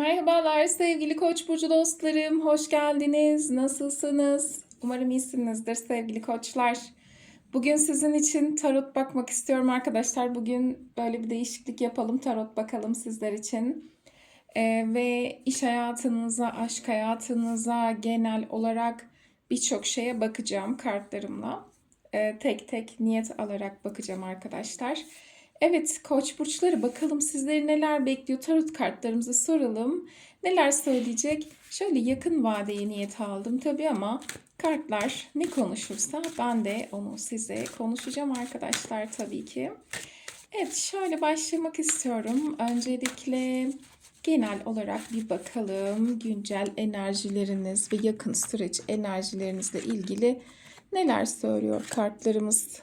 Merhabalar sevgili Koç burcu dostlarım. Hoş geldiniz. Nasılsınız? Umarım iyisinizdir sevgili koçlar. Bugün sizin için tarot bakmak istiyorum arkadaşlar. Bugün böyle bir değişiklik yapalım. Tarot bakalım sizler için. Ee, ve iş hayatınıza, aşk hayatınıza genel olarak birçok şeye bakacağım kartlarımla. Ee, tek tek niyet alarak bakacağım arkadaşlar. Evet koç burçları bakalım sizleri neler bekliyor tarot kartlarımıza soralım. Neler söyleyecek? Şöyle yakın vadeye niyet aldım tabii ama kartlar ne konuşursa ben de onu size konuşacağım arkadaşlar tabii ki. Evet şöyle başlamak istiyorum. Öncelikle genel olarak bir bakalım güncel enerjileriniz ve yakın süreç enerjilerinizle ilgili neler söylüyor kartlarımız.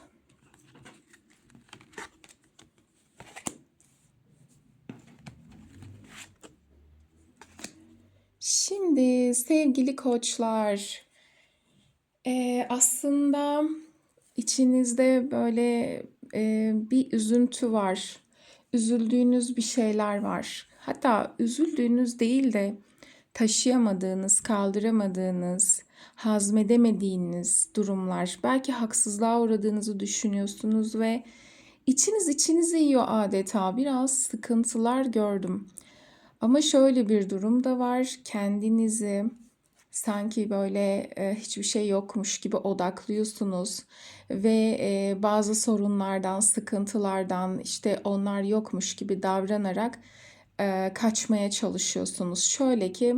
Şimdi sevgili koçlar, eee, aslında içinizde böyle eee, bir üzüntü var. Üzüldüğünüz bir şeyler var. Hatta üzüldüğünüz değil de taşıyamadığınız, kaldıramadığınız, hazmedemediğiniz durumlar. Belki haksızlığa uğradığınızı düşünüyorsunuz ve içiniz içinizi yiyor adeta. Biraz sıkıntılar gördüm. Ama şöyle bir durum da var. Kendinizi sanki böyle e, hiçbir şey yokmuş gibi odaklıyorsunuz ve e, bazı sorunlardan, sıkıntılardan işte onlar yokmuş gibi davranarak e, kaçmaya çalışıyorsunuz. Şöyle ki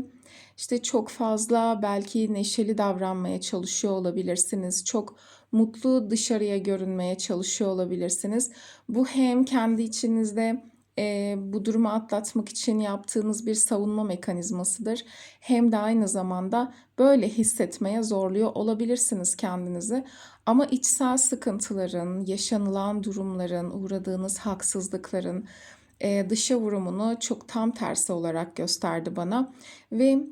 işte çok fazla belki neşeli davranmaya çalışıyor olabilirsiniz. Çok mutlu dışarıya görünmeye çalışıyor olabilirsiniz. Bu hem kendi içinizde e, bu durumu atlatmak için yaptığınız bir savunma mekanizmasıdır. Hem de aynı zamanda böyle hissetmeye zorluyor olabilirsiniz kendinizi. Ama içsel sıkıntıların, yaşanılan durumların, uğradığınız haksızlıkların e, dışa vurumunu çok tam tersi olarak gösterdi bana. Ve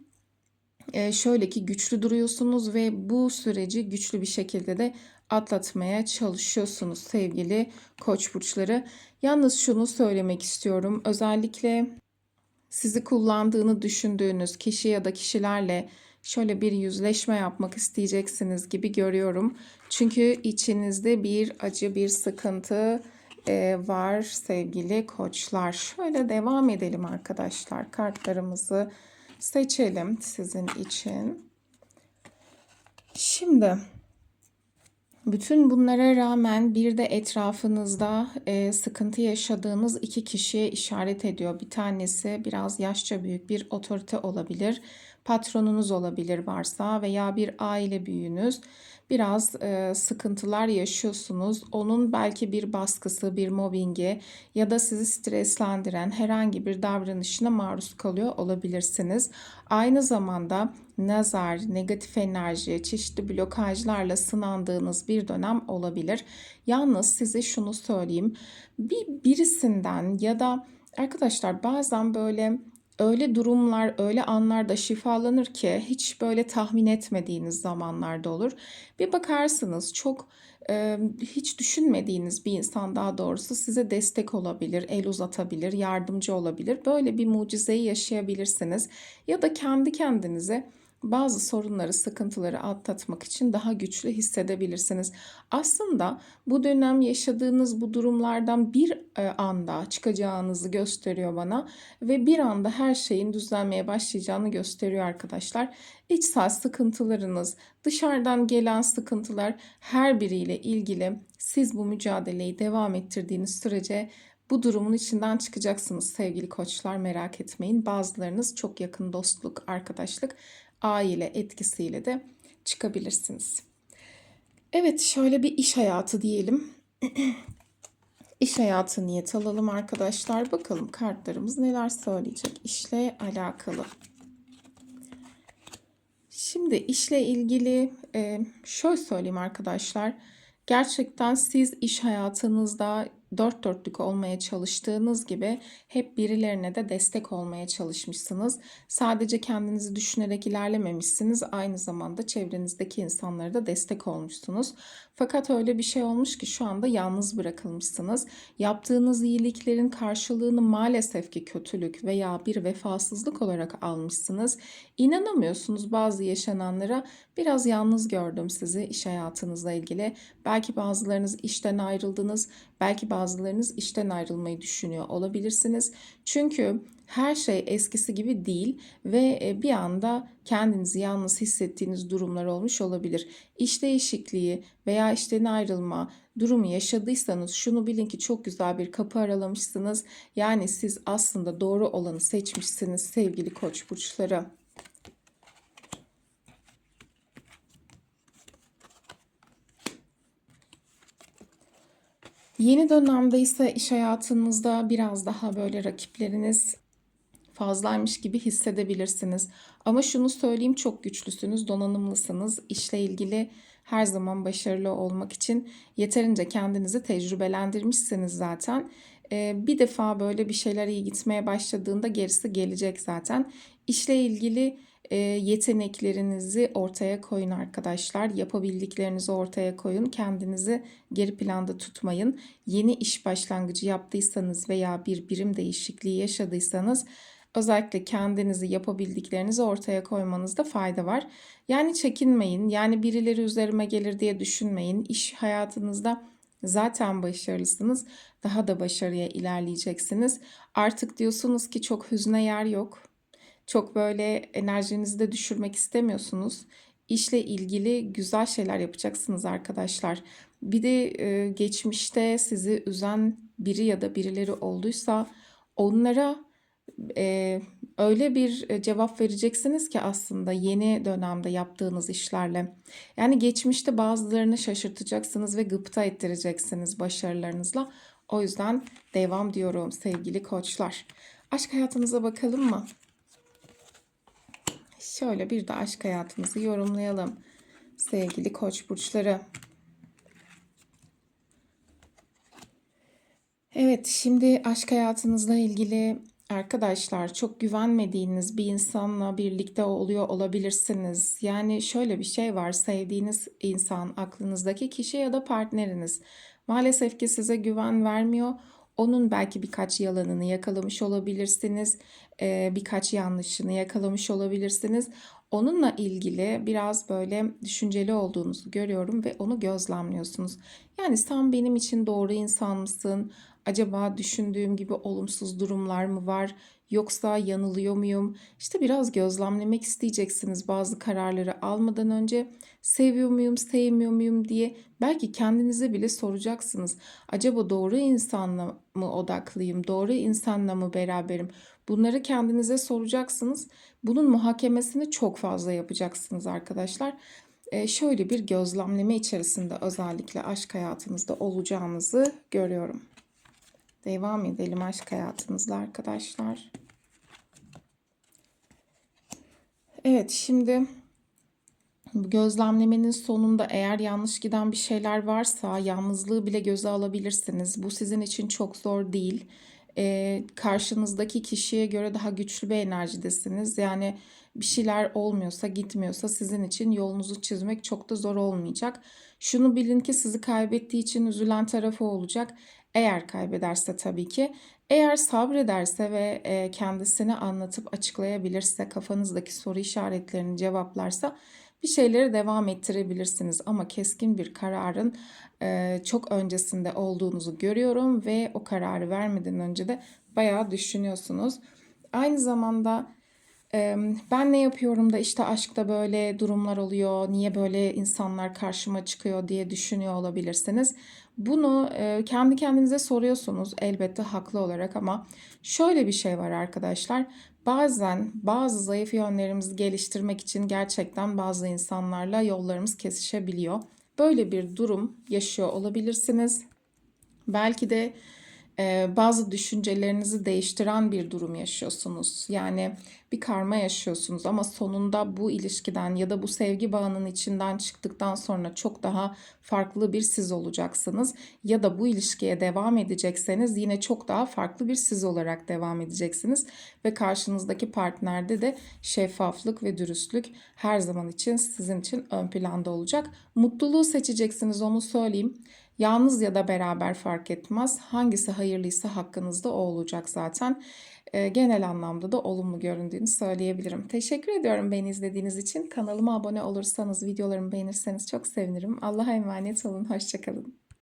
e, şöyle ki güçlü duruyorsunuz ve bu süreci güçlü bir şekilde de atlatmaya çalışıyorsunuz sevgili koç burçları. Yalnız şunu söylemek istiyorum. Özellikle sizi kullandığını düşündüğünüz kişi ya da kişilerle şöyle bir yüzleşme yapmak isteyeceksiniz gibi görüyorum. Çünkü içinizde bir acı, bir sıkıntı e, var sevgili koçlar. Şöyle devam edelim arkadaşlar. Kartlarımızı seçelim sizin için. Şimdi bütün bunlara rağmen bir de etrafınızda e, sıkıntı yaşadığınız iki kişiye işaret ediyor. Bir tanesi biraz yaşça büyük bir otorite olabilir, patronunuz olabilir varsa veya bir aile büyüğünüz biraz e, sıkıntılar yaşıyorsunuz. Onun belki bir baskısı, bir mobbingi ya da sizi streslendiren herhangi bir davranışına maruz kalıyor olabilirsiniz. Aynı zamanda nazar, negatif enerji, çeşitli blokajlarla sınandığınız bir dönem olabilir. Yalnız size şunu söyleyeyim. Bir birisinden ya da arkadaşlar bazen böyle öyle durumlar, öyle anlarda şifalanır ki hiç böyle tahmin etmediğiniz zamanlarda olur. Bir bakarsınız çok hiç düşünmediğiniz bir insan daha doğrusu size destek olabilir, el uzatabilir, yardımcı olabilir. Böyle bir mucizeyi yaşayabilirsiniz ya da kendi kendinize bazı sorunları, sıkıntıları atlatmak için daha güçlü hissedebilirsiniz. Aslında bu dönem yaşadığınız bu durumlardan bir e, anda çıkacağınızı gösteriyor bana ve bir anda her şeyin düzelmeye başlayacağını gösteriyor arkadaşlar. İçsel sıkıntılarınız, dışarıdan gelen sıkıntılar her biriyle ilgili siz bu mücadeleyi devam ettirdiğiniz sürece bu durumun içinden çıkacaksınız sevgili koçlar merak etmeyin. Bazılarınız çok yakın dostluk, arkadaşlık aile etkisiyle de çıkabilirsiniz. Evet şöyle bir iş hayatı diyelim. İş hayatı niyet alalım arkadaşlar. Bakalım kartlarımız neler söyleyecek işle alakalı. Şimdi işle ilgili şöyle söyleyeyim arkadaşlar. Gerçekten siz iş hayatınızda dört dörtlük olmaya çalıştığınız gibi hep birilerine de destek olmaya çalışmışsınız. Sadece kendinizi düşünerek ilerlememişsiniz. Aynı zamanda çevrenizdeki insanlara da destek olmuşsunuz. Fakat öyle bir şey olmuş ki şu anda yalnız bırakılmışsınız. Yaptığınız iyiliklerin karşılığını maalesef ki kötülük veya bir vefasızlık olarak almışsınız. İnanamıyorsunuz bazı yaşananlara. Biraz yalnız gördüm sizi iş hayatınızla ilgili. Belki bazılarınız işten ayrıldınız, belki bazılarınız işten ayrılmayı düşünüyor olabilirsiniz. Çünkü her şey eskisi gibi değil ve e, bir anda kendinizi yalnız hissettiğiniz durumlar olmuş olabilir. İş değişikliği veya işten ayrılma durumu yaşadıysanız şunu bilin ki çok güzel bir kapı aralamışsınız. Yani siz aslında doğru olanı seçmişsiniz sevgili koç burçları. Yeni dönemde ise iş hayatınızda biraz daha böyle rakipleriniz fazlaymış gibi hissedebilirsiniz. Ama şunu söyleyeyim çok güçlüsünüz, donanımlısınız. İşle ilgili her zaman başarılı olmak için yeterince kendinizi tecrübelendirmişsiniz zaten. Ee, bir defa böyle bir şeyler iyi gitmeye başladığında gerisi gelecek zaten. İşle ilgili yeteneklerinizi ortaya koyun arkadaşlar. Yapabildiklerinizi ortaya koyun. Kendinizi geri planda tutmayın. Yeni iş başlangıcı yaptıysanız veya bir birim değişikliği yaşadıysanız özellikle kendinizi yapabildiklerinizi ortaya koymanızda fayda var. Yani çekinmeyin. Yani birileri üzerime gelir diye düşünmeyin. İş hayatınızda zaten başarılısınız. Daha da başarıya ilerleyeceksiniz. Artık diyorsunuz ki çok hüzne yer yok. Çok böyle enerjinizi de düşürmek istemiyorsunuz. İşle ilgili güzel şeyler yapacaksınız arkadaşlar. Bir de e, geçmişte sizi üzen biri ya da birileri olduysa onlara e, öyle bir cevap vereceksiniz ki aslında yeni dönemde yaptığınız işlerle. Yani geçmişte bazılarını şaşırtacaksınız ve gıpta ettireceksiniz başarılarınızla. O yüzden devam diyorum sevgili koçlar. Aşk hayatınıza bakalım mı? Şöyle bir de aşk hayatımızı yorumlayalım. Sevgili koç burçları. Evet, şimdi aşk hayatınızla ilgili arkadaşlar çok güvenmediğiniz bir insanla birlikte oluyor olabilirsiniz. Yani şöyle bir şey var, sevdiğiniz insan, aklınızdaki kişi ya da partneriniz maalesef ki size güven vermiyor. Onun belki birkaç yalanını yakalamış olabilirsiniz, birkaç yanlışını yakalamış olabilirsiniz. Onunla ilgili biraz böyle düşünceli olduğunuzu görüyorum ve onu gözlemliyorsunuz. Yani sen benim için doğru insan mısın? Acaba düşündüğüm gibi olumsuz durumlar mı var? Yoksa yanılıyor muyum? İşte biraz gözlemlemek isteyeceksiniz bazı kararları almadan önce. Seviyor muyum, sevmiyor muyum diye belki kendinize bile soracaksınız. Acaba doğru insanla mı odaklıyım? Doğru insanla mı beraberim? Bunları kendinize soracaksınız. Bunun muhakemesini çok fazla yapacaksınız arkadaşlar. Ee, şöyle bir gözlemleme içerisinde özellikle aşk hayatınızda olacağınızı görüyorum. Devam edelim aşk hayatınızla arkadaşlar. Evet şimdi gözlemlemenin sonunda eğer yanlış giden bir şeyler varsa yalnızlığı bile göze alabilirsiniz. Bu sizin için çok zor değil. Ee, karşınızdaki kişiye göre daha güçlü bir enerjidesiniz. Yani bir şeyler olmuyorsa, gitmiyorsa sizin için yolunuzu çizmek çok da zor olmayacak. Şunu bilin ki sizi kaybettiği için üzülen tarafı olacak. Eğer kaybederse tabii ki. Eğer sabrederse ve e, kendisini anlatıp açıklayabilirse, kafanızdaki soru işaretlerini cevaplarsa bir şeyleri devam ettirebilirsiniz. Ama keskin bir kararın e, çok öncesinde olduğunuzu görüyorum ve o kararı vermeden önce de bayağı düşünüyorsunuz. Aynı zamanda ben ne yapıyorum da işte aşkta böyle durumlar oluyor, niye böyle insanlar karşıma çıkıyor diye düşünüyor olabilirsiniz. Bunu kendi kendinize soruyorsunuz elbette haklı olarak ama şöyle bir şey var arkadaşlar. Bazen bazı zayıf yönlerimizi geliştirmek için gerçekten bazı insanlarla yollarımız kesişebiliyor. Böyle bir durum yaşıyor olabilirsiniz. Belki de bazı düşüncelerinizi değiştiren bir durum yaşıyorsunuz. Yani bir karma yaşıyorsunuz ama sonunda bu ilişkiden ya da bu sevgi bağının içinden çıktıktan sonra çok daha farklı bir siz olacaksınız. Ya da bu ilişkiye devam edecekseniz yine çok daha farklı bir siz olarak devam edeceksiniz. Ve karşınızdaki partnerde de şeffaflık ve dürüstlük her zaman için sizin için ön planda olacak. Mutluluğu seçeceksiniz onu söyleyeyim. Yalnız ya da beraber fark etmez. Hangisi hayırlıysa hakkınızda o olacak zaten. Eee, genel anlamda da olumlu göründüğünü söyleyebilirim. Teşekkür ediyorum beni izlediğiniz için. Kanalıma abone olursanız, videolarımı beğenirseniz çok sevinirim. Allah'a emanet olun. Hoşça kalın.